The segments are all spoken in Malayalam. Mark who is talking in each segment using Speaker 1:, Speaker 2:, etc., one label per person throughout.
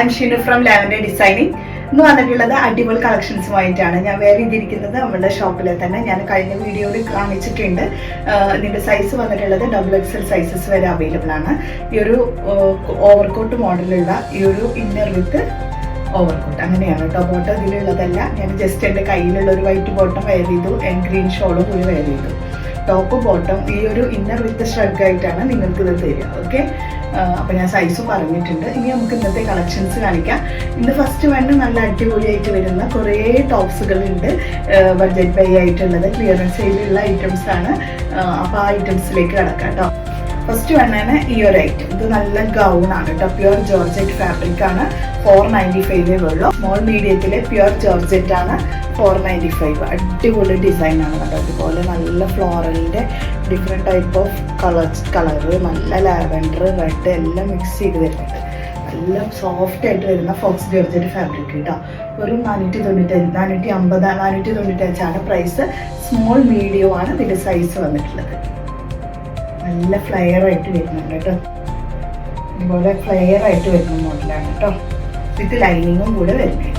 Speaker 1: I'm Sheenu from Lavender Designing ഇന്ന് വന്നിട്ടുള്ളത് അടിപൊളി കളക്ഷൻസുമായിട്ടാണ് ഞാൻ വേറെ ചെയ്തിരിക്കുന്നത് നമ്മുടെ ഷോപ്പിൽ തന്നെ. ഞാൻ കഴിഞ്ഞ വീഡിയോയിൽ കാണിച്ചിട്ടുണ്ട്. ഇതിന്റെ സൈസ് വന്നിട്ടുള്ളത് ഡബിൾ എക്സൽ സൈസസ് വരെ അവൈലബിൾ ആണ്. ഈ ഒരു ഓവർകോട്ട് മോഡലുള്ള ഈ ഒരു ഇന്നർ വിത്ത് ഓവർകോട്ട് അങ്ങനെയാണ് കേട്ടോ. ബോട്ടം ഇതിലുള്ളതല്ല ഞാൻ ജസ്റ്റ് എന്റെ കയ്യിലുള്ള ഒരു വൈറ്റ് ബോട്ടം വെയർ ചെയ്തു. ആൻഡ് ഗ്രീൻ ഷോളും കൂടി വെയർ ചെയ്തു. ടോപ്പ് ബോട്ടം ഈ ഒരു ഇന്നർ വിത്ത് ഷ്രഗ് ആയിട്ടാണ് നിങ്ങൾക്ക് ഇത് തരിക ഓക്കെ അപ്പോൾ ഞാൻ സൈസ് പറഞ്ഞിട്ടുണ്ട്. ഇനി നമുക്ക് ഇന്നത്തെ കളക്ഷൻസ് കാണിക്കാം. ഇന്ന് ഫസ്റ്റ് വേണ്ട നല്ല അടിപൊളിയായിട്ട് വരുന്ന കുറേ ടോപ്സുകളുണ്ട് ബഡ്ജറ്റ് ബൈ ആയിട്ടുള്ളത് ക്ലിയറൻസ് സെയിലുള്ള ഐറ്റംസ് ആണ്. അപ്പോൾ ആ ഐറ്റംസിലേക്ക് കിടക്കാം കേട്ടോ ഫസ്റ്റ് വണ്ണാണ് ഈ ഒരു ഐറ്റം ഇത് നല്ല ഗൗൺ ആണ് കേട്ടോ പ്യുർ ജോർജറ്റ് ഫാബ്രിക് ആണ്. ഫോർ നയന്റി ഫൈവേ ഉള്ളൂ. സ്മോൾ മീഡിയത്തിലെ പ്യുർ ജോർജറ്റ് ആണ് ഫോർ നയന്റി ഫൈവ് അടിപൊളി ഡിസൈൻ ആണ് കേട്ടോ അതുപോലെ നല്ല ഫ്ലോറലിന്റെ different type of colours colour നല്ല ലാവൻഡർ റെഡ് എല്ലാം മിക്സ് ചെയ്ത് വരുന്നുണ്ട്. നല്ല സോഫ്റ്റ് ആയിട്ട് വരുന്ന ഫോക്സ് ജോർജറ്റ് ഫാബ്രിക് കേട്ടോ ഒരു നാനൂറ്റി തൊണ്ണൂറ്റഞ്ച് നാനൂറ്റി അമ്പത് നാനൂറ്റി തൊണ്ണൂറ്റഞ്ചാണ് പ്രൈസ് സ്മോൾ മീഡിയം ആണ് ഇതിന്റെ സൈസ് വന്നിട്ടുള്ളത്. നല്ല ഫ്ലെയർ ആയിട്ട് വരുന്നുണ്ട് കേട്ടോ. ഇതുപോലെ ഫ്ലെയർ ആയിട്ട് വരുന്ന മോഡലാണ് കേട്ടോ. വിത്ത് ലൈനിങ്ങും കൂടെ വരുന്നുണ്ട്.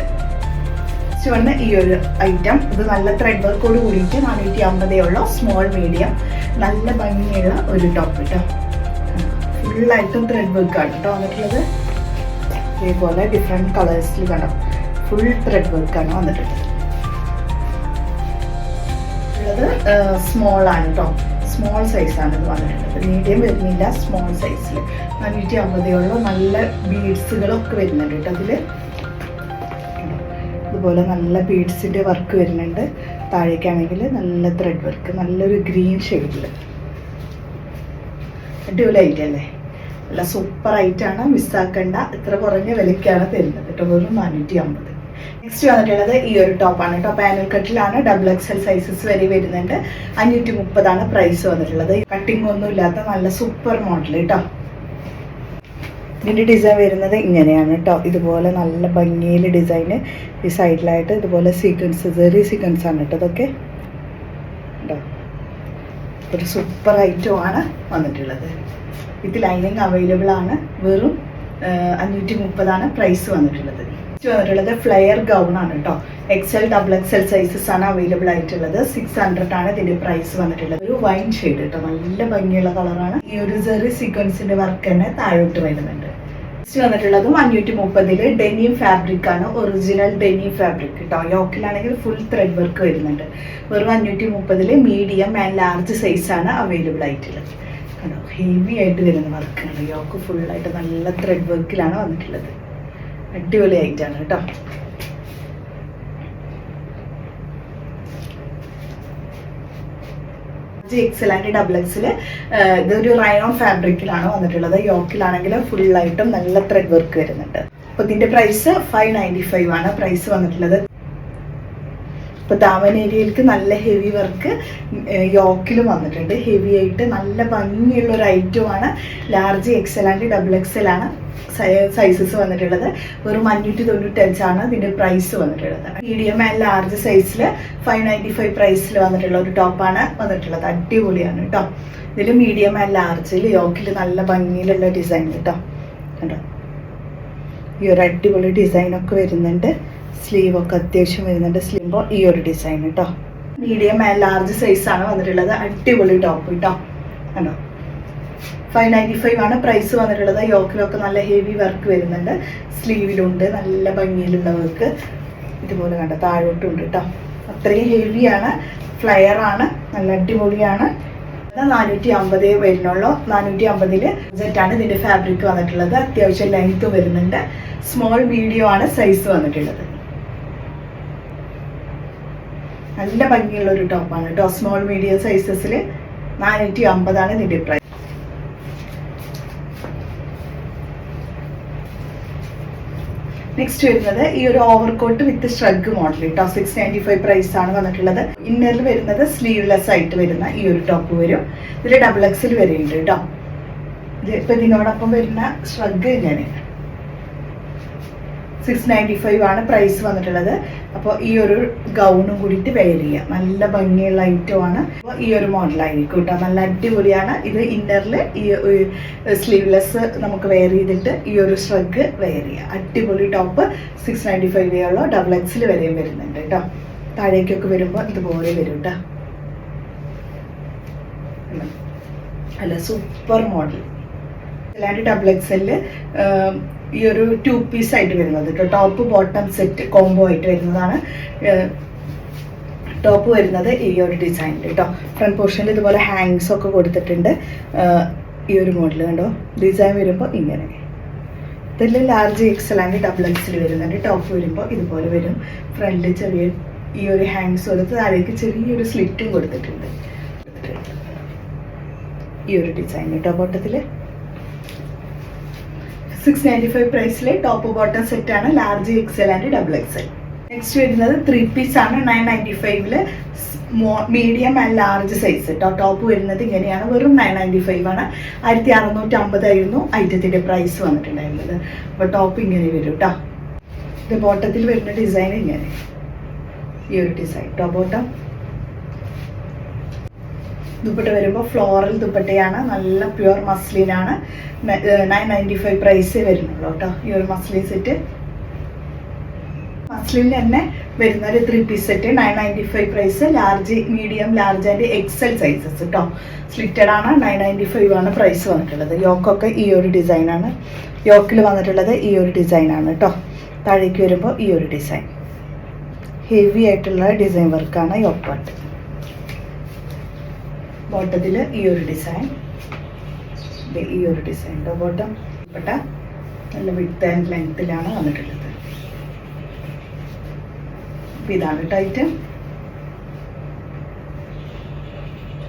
Speaker 1: ചുവന്ന ഈ ഒരു ഐറ്റം ഇത് നല്ല ത്രെഡ് വർക്കോട് കൂടിയിട്ട് നാനൂറ്റി അമ്പതേ ഉള്ളൂ. സ്മോൾ മീഡിയം നല്ല ഭംഗിയുള്ള ഒരു ടോപ്പ് കേട്ടോ. ഫുള്ളായിട്ടും ത്രെഡ് വർക്കാണ് കേട്ടോ വന്നിട്ടുള്ളത്. ഇതേപോലെ ഡിഫറെന്റ് കളേഴ്സിൽ കണ്ടോ. ഫുൾ ത്രെഡ് വർക്കാണ് വന്നിട്ടുള്ളത്. സ്മോൾ ആണ് കേട്ടോ. സ്മോൾ സൈസാണ് ഇത് വന്നിട്ടുള്ളത് മീഡിയം വരുന്നില്ല സ്മോൾ സൈസിൽ നാനൂറ്റി അമ്പതോളം നല്ല ബീഡ്സുകളൊക്കെ വരുന്നുണ്ട് കേട്ടോ അതിൽ ഇതുപോലെ നല്ല ബീഡ്സിന്റെ വർക്ക് വരുന്നുണ്ട്. താഴേക്കാണെങ്കിൽ നല്ല ത്രെഡ് വർക്ക് നല്ലൊരു ഗ്രീൻ ഷെയ്ഡിൽ അടിപൊളി ഐറ്റം അല്ലേ? നല്ല സൂപ്പർ ആയിട്ടാണ് മിസ്സാക്കണ്ട ഇത്ര കുറഞ്ഞ വിലയ്ക്കാണ് തരുന്നത് കേട്ടോ. വെറും നാനൂറ്റി അമ്പത്. നെക്സ്റ്റ് വന്നിട്ടുള്ളത് ഈ ഒരു ടോപ്പാണ് കേട്ടോ പാനൽ കട്ടിലാണ് ഡബിൾ എക്സൽ സൈസസ് വരെ വരുന്നുണ്ട്. അഞ്ഞൂറ്റി മുപ്പതാണ് പ്രൈസ് വന്നിട്ടുള്ളത്. കട്ടിംഗ് ഒന്നും ഇല്ലാത്ത നല്ല സൂപ്പർ മോഡൽ കേട്ടോ ഇതിന്റെ ഡിസൈൻ വരുന്നത് ഇങ്ങനെയാണ് കേട്ടോ ഇതുപോലെ നല്ല ഭംഗിയിൽ ഡിസൈൻ ഈ സൈഡിലായിട്ട് ഇതുപോലെ സീക്വൻസ് ചെറിയ സീക്വൻസ് ആണ് കേട്ടോ ഇതൊക്കെ. കേട്ടോ ഒരു സൂപ്പർ ഐറ്റം ആണ് വന്നിട്ടുള്ളത്. ഇത് ലൈനിങ് അവൈലബിൾ ആണ്. വെറും അഞ്ഞൂറ്റി മുപ്പതാണ് പ്രൈസ് വന്നിട്ടുള്ളത്. വന്നിട്ടുള്ളത് ഫ്ലെയർ ഗൗൺ ആണ് കേട്ടോ. എക്സൽ ഡബിൾ എക്സൽ സൈസസ് ആണ് അവൈലബിൾ ആയിട്ടുള്ളത്. സിക്സ് ഹൺഡ്രഡ് ആണ് ഇതിന്റെ പ്രൈസ് വന്നിട്ടുള്ളത്. ഒരു വൈൻ ഷെയ്ഡ് കേട്ടോ. നല്ല ഭംഗിയുള്ള കളറാണ് ഈ ഒരു ചെറിയ സീക്വൻസിന്റെ വർക്ക് തന്നെ താഴോട്ട് വരുന്നുണ്ട്. നെക്സ്റ്റ് വന്നിട്ടുള്ളതും അഞ്ഞൂറ്റി മുപ്പതിൽ ഡെനിം ഫാബ്രിക് ആണ്. ഒറിജിനൽ ഡെനിം ഫാബ്രിക് കേട്ടോ. യോക്കിലാണെങ്കിൽ ഫുൾ ത്രെഡ് വർക്ക് വരുന്നുണ്ട്. വെറും അഞ്ഞൂറ്റി മുപ്പതിൽ മീഡിയം ആൻഡ് ലാർജ് സൈസ് ആണ് അവൈലബിൾ ആയിട്ടുള്ളത്. ഹെവി ആയിട്ട് വരുന്ന വർക്കാണ് യോക്ക് ഫുള്ളായിട്ട് നല്ല ത്രെഡ് വർക്കിലാണ് വന്നിട്ടുള്ളത്. അടിപൊളി ആയിട്ടാണ് കേട്ടോ എക്സലാൻഡ് ഡബിൾ എക്സിൽ ഇതൊരു റയോൺ ഫാബ്രിക്കിലാണ് വന്നിട്ടുള്ളത്. യോക്കിലാണെങ്കിൽ ഫുള്ളായിട്ടും നല്ല ത്രെഡ് വർക്ക് വരുന്നുണ്ട്. അപ്പോൾ ഇതിന്റെ പ്രൈസ് ഫൈവ് നയന്റി ഫൈവ് ആണ്. പ്രൈസ് വന്നിട്ടുള്ളത് ഇപ്പോൾ ദാമൻ ഏരിയയിലേക്ക് നല്ല ഹെവി വർക്ക് യോക്കിലും വന്നിട്ടുണ്ട്. ഹെവി ആയിട്ട് നല്ല ഭംഗിയുള്ള ഒരു ഐറ്റമാണ് large XL and double XL ആണ്. സൈസസ് വന്നിട്ടുള്ളത്. വെറും അഞ്ഞൂറ്റി തൊണ്ണൂറ്റഞ്ചാണ് ഇതിന്റെ പ്രൈസ് വന്നിട്ടുള്ളത്. മീഡിയം ആൻഡ് ലാർജ് സൈസിൽ ഫൈവ് നയന്റി ഫൈവ് പ്രൈസിൽ വന്നിട്ടുള്ള ഒരു ടോപ്പാണ് വന്നിട്ടുള്ളത്. അടിപൊളിയാണ് കേട്ടോ ഇതിൽ മീഡിയം ആൻഡ് ലാർജിൽ യോക്കിൽ നല്ല ഭംഗിയിലുള്ള ഡിസൈൻ കേട്ടോ കണ്ടോ? ഈ ഒരു അടിപൊളി ഡിസൈനൊക്കെ വരുന്നുണ്ട്. സ്ലീവ് ഒക്കെ അത്യാവശ്യം വരുന്നുണ്ട്. സ്ലീവ് ഈ ഒരു ഡിസൈൻ കേട്ടോ മീഡിയം ആൻഡ് ലാർജ് സൈസ് ആണ് വന്നിട്ടുള്ളത്. അടിപൊളി ടോപ്പ് കേട്ടോ കണ്ടോ? ഫൈവ് നയന്റി ഫൈവ് ആണ് പ്രൈസ് വന്നിട്ടുള്ളത്. യോക്കിലൊക്കെ നല്ല ഹെവി വർക്ക് വരുന്നുണ്ട്. സ്ലീവിലുണ്ട് നല്ല ഭംഗിയിലുള്ള വർക്ക് ഇതുപോലെ കണ്ട? താഴോട്ടുണ്ട് കേട്ടോ അത്രയും ഹെവിയാണ് ഫ്ലയർ ആണ്. നല്ല അടിപൊളിയാണ്. നാനൂറ്റി അമ്പത് വരുന്നുള്ളൂ. നാനൂറ്റി അമ്പതിൽ സെറ്റാണ് ഇതിന്റെ ഫാബ്രിക് വന്നിട്ടുള്ളത്. അത്യാവശ്യം ലെങ്ത് വരുന്നുണ്ട്. സ്മോൾ മീഡിയം ആണ് സൈസ് വന്നിട്ടുള്ളത്. നല്ല ഭംഗിയുള്ള ഒരു ടോപ്പാണ്. കേട്ടോ സ്മോൾ മീഡിയം സൈസസിൽ നാനൂറ്റി അമ്പതാണ് ഇതിന്റെ പ്രൈസ് നെക്സ്റ്റ് വരുന്നത് ഈ ഒരു overcoat with shrug model കേട്ടോ സിക്സ് നയന്റി ഫൈവ് പ്രൈസ് ആണ് വന്നിട്ടുള്ളത്. ഇന്നറിൽ വരുന്നത് സ്ലീവ്ലെസ് ആയിട്ട് വരുന്ന ഈ ഒരു ടോപ്പ് വരും. ഇതിൽ ഡബിൾ എക്സിൽ വരുന്നുണ്ട് കേട്ടോ. ഇത് ഇപ്പം ഇതിനോടൊപ്പം വരുന്ന ഷ്രഗ് ഇങ്ങനെ സിക്സ് നയന്റി ഫൈവ് ആണ് പ്രൈസ് വന്നിട്ടുള്ളത്. അപ്പോൾ ഈ ഒരു ഗൗണും കൂടിയിട്ട് വെയർ ചെയ്യാം. നല്ല ഭംഗിയുള്ള ഐറ്റം ആണ്. അപ്പോൾ ഈ ഒരു മോഡലായിരിക്കും കേട്ടോ. നല്ല അടിപൊളിയാണ്. ഇത് ഇന്നറിൽ ഈ സ്ലീവ്ലെസ് നമുക്ക് വെയർ ചെയ്തിട്ട് ഈ ഒരു ഷ്രഗ് വെയർ ചെയ്യാം. അടിപൊളി ടോപ്പ് സിക്സ് നയന്റി ഫൈവ് വരെയുള്ള ഡബിൾ എക്സിൽ വരെയും വരുന്നുണ്ട് കേട്ടോ. താഴേക്കൊക്കെ വരുമ്പോൾ ഇതുപോലെ വരും കേട്ടോ. അല്ല സൂപ്പർ മോഡൽ അല്ലാണ്ട് ഡബിൾ എക്സെൽ ഈ ഒരു ടു പീസ് ആയിട്ട് വരുന്നത്. കേട്ടോ ടോപ്പ് ബോട്ടം സെറ്റ് കോംബോ ആയിട്ട് വരുന്നതാണ്. ടോപ്പ് വരുന്നത് ഈ ഒരു ഡിസൈൻ കേട്ടോ ഫ്രണ്ട് പോർഷനിൽ ഇതുപോലെ ഹാങ്സ് ഒക്കെ കൊടുത്തിട്ടുണ്ട്. ഈ ഒരു മോഡൽ കണ്ടോ? ഡിസൈൻ വരുമ്പോൾ ഇങ്ങനെ. ഇതിൽ large XL and double XL വരുന്നുണ്ട്. ടോപ്പ് വരുമ്പോൾ ഇതുപോലെ വരും. ഫ്രണ്ടിൽ ചെറിയ ഈ ഒരു ഹാങ്സ് കൊടുത്ത് താഴേക്ക് ചെറിയൊരു സ്ലിറ്റും കൊടുത്തിട്ടുണ്ട്. ഈ ഒരു ഡിസൈൻ കേട്ടോ ബോട്ടത്തിൽ സിക്സ് നയന്റി ഫൈവ് പ്രൈസിലെ ടോപ്പ് ബോട്ടം സെറ്റ് ആണ് large XL and double XL next വരുന്നത് ത്രീ പീസ് ആണ് നയൻ നയന്റി ഫൈവിൽ മീഡിയം ആൻഡ് ലാർജ് സൈസ് കേട്ടോ ടോപ്പ് വരുന്നത് ഇങ്ങനെയാണ് വെറും നയൻ നയന്റി ഫൈവ് ആണ്. ആയിരത്തി അറുന്നൂറ്റി അമ്പതായിരുന്നു ഐറ്റത്തിന്റെ പ്രൈസ് വന്നിട്ടുണ്ടായിരുന്നത്. അപ്പോൾ ടോപ്പ് ഇങ്ങനെ വരും കേട്ടോ ഇത് ബോട്ടത്തിൽ വരുന്ന ഡിസൈൻ ഇങ്ങനെ. ഈ ഒരു ഡിസൈൻ ടോപ്പ് ബോട്ടം ദുപ്പട്ട വരുമ്പോൾ ഫ്ലോറൽ ദുപ്പട്ടയാണ്. നല്ല പ്യുവർ മസ്ലിനാണ് നയൻ നയന്റി ഫൈവ് പ്രൈസ് വരുന്നുള്ളൂ കേട്ടോ. ഈ ഒരു മസ്ലിൻ സെറ്റ് മസ്ലിൻ തന്നെ വരുന്ന ഒരു three piece set nine ninety five price large medium large and XL sizes കേട്ടോ സ്ലിറ്റഡ് ആണ് നയൻ നയന്റി ഫൈവ് ആണ് പ്രൈസ് വന്നിട്ടുള്ളത്. യോക്കൊക്കെ ഈ ഒരു ഡിസൈനാണ് യോക്കിൽ വന്നിട്ടുള്ളത് ഈ ഒരു ഡിസൈനാണ് കേട്ടോ താഴേക്ക് വരുമ്പോൾ ഈ ഒരു ഡിസൈൻ ഹെവി ആയിട്ടുള്ള ഡിസൈൻ വർക്കാണ് യോക്ക് പാട്ട് ബോട്ടത്തിൽ ഈ ഒരു ഡിസൈൻ. ഈ ഒരു ഡിസൈൻ ബോട്ടം പെട്ട നല്ല വിത്ത് ആൻഡ് ലെങ്ത്തിലാണ് വന്നിട്ടുള്ളത്. ഇതാണ് ടൈറ്റ്.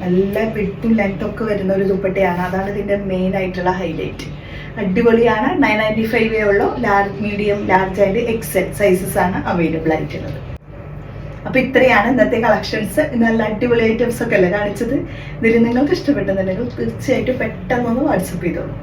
Speaker 1: നല്ല വിട്ടും ലെങ്ത്തും ഒക്കെ വരുന്ന ഒരു ദുപ്പട്ടയാണ്. അതാണ് ഇതിന്റെ മെയിൻ ആയിട്ടുള്ള ഹൈലൈറ്റ് അടിപൊളിയാണ്. നയൻ നയന്റി ഫൈവേ ഉള്ളൂ. Large medium large and XL sizes ആണ് അവൈലബിൾ ആയിട്ടുള്ളത്. അപ്പൊ ഇത്രയാണ് ഇന്നത്തെ കളക്ഷൻസ് നല്ല അടിപൊളി ഐറ്റംസ് ഒക്കെ അല്ലേ കാണിച്ചത്. ഇതിൽ നിങ്ങൾക്ക് ഇഷ്ടപ്പെട്ടെന്നുണ്ടെങ്കിൽ തീർച്ചയായിട്ടും പെട്ടെന്നൊന്ന് വാട്സപ്പ് ചെയ്തോളൂ